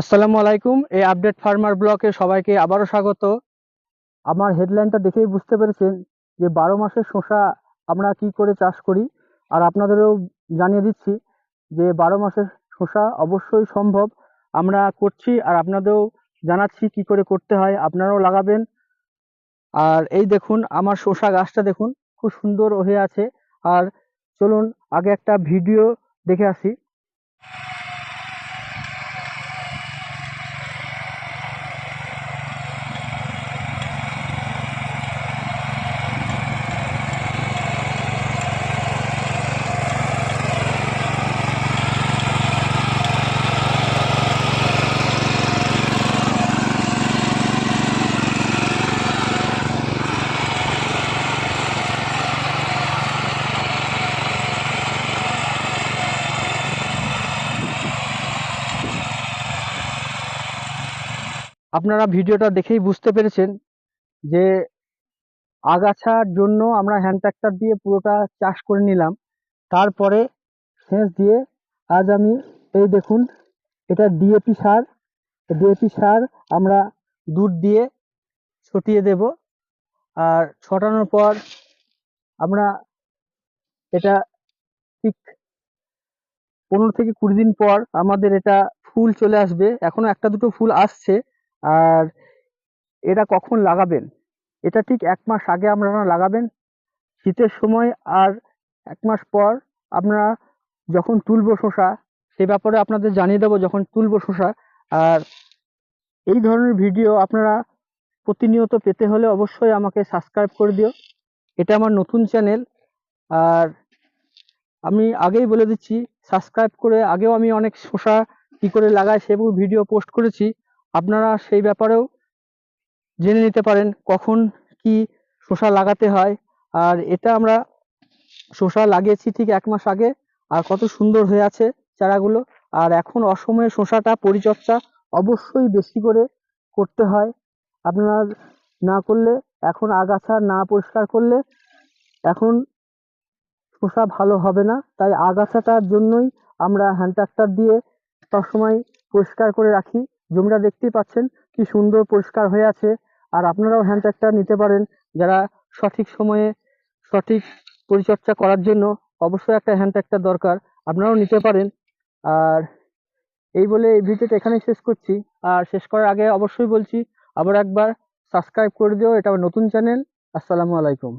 আসসালামু আলাইকুম, এই আপডেট ফার্মার ব্লকে সবাইকে আবারও স্বাগত। আমার হেডলাইনটা দেখেই বুঝতে পেরেছেন যে বারো মাসের শসা আমরা কি করে চাষ করি। আর আপনাদেরও জানিয়ে দিচ্ছি যে বারো মাসের শসা অবশ্যই সম্ভব। আমরা করছি আর আপনাদেরও জানাচ্ছি কি করে করতে হয়, আপনারাও লাগাবেন। আর এই দেখুন, আমার শসা গাছটা দেখুন, খুব সুন্দর হয়ে আছে। আর চলুন, আগে একটা ভিডিও দেখে আসি। আপনারা ভিডিওটা দেখেই বুঝতে পেরেছেন যে আগাছার জন্য আমরা হ্যান্ড ট্র্যাক্টর দিয়ে পুরোটা চাষ করে নিলাম। তারপরে সেচ দিয়ে আজ আমি এই দেখুন, এটা ডিএপি সার। ডিএপি সার আমরা দুধ দিয়ে ছটিয়ে দেব আর ছটানোর পর আমরা এটা ঠিক পনেরো থেকে কুড়ি দিন পর আমাদের এটা ফুল চলে আসবে। এখনও একটা দুটো ফুল আসছে। আর এটা কখন লাগাবেন? এটা ঠিক এক মাস আগে আপনারা লাগাবেন। শীতের সময় আর এক মাস পর আপনারা যখন তুলবো শসা, সে ব্যাপারে আপনাদের জানিয়ে দেবো যখন তুলবো শসা। আর এই ধরনের ভিডিও আপনারা প্রতিনিয়ত পেতে হলে অবশ্যই আমাকে সাবস্ক্রাইব করে দিও। এটা আমার নতুন চ্যানেল আর আমি আগেই বলে দিচ্ছি সাবস্ক্রাইব করে আগেও আমি অনেক শসা কি করে লাগাই সেগুলো ভিডিও পোস্ট করেছি। আপনারা সেই ব্যাপারেও জেনে নিতে পারেন কখন কি শসা লাগাতে হয়। আর এটা আমরা শসা লাগিয়েছি ঠিক এক মাস আগে, আর কত সুন্দর হয়ে আছে চারাগুলো। আর এখন অসময়ে শসাটা পরিচর্যা অবশ্যই বেশি করে করতে হয়। আপনার না করলে, এখন আগাছা না পরিষ্কার করলে এখন শসা ভালো হবে না। তাই আগাছাটার জন্যই আমরা হ্যান্ড ট্রাক্টর দিয়ে সবসময় পরিষ্কার করে রাখি। জমিটা দেখতেই পাচ্ছেন, কি সুন্দর পরিষ্কার হয়ে আছে। আর আপনারাও হ্যান্ড ট্রাক্টর নিতে পারেন, যারা সঠিক সময়ে সঠিক পরিচর্যা করার জন্য অবশ্যই একটা হ্যান্ড ট্রাক্টর দরকার, আপনারাও নিতে পারেন। আর এই বলে এই ভিডিওটা এখানেই শেষ করছি। আর শেষ করার আগে অবশ্যই বলছি, আবার একবার সাবস্ক্রাইব করে দিও, এটা আমার নতুন চ্যানেল আসসালামু আলাইকুম।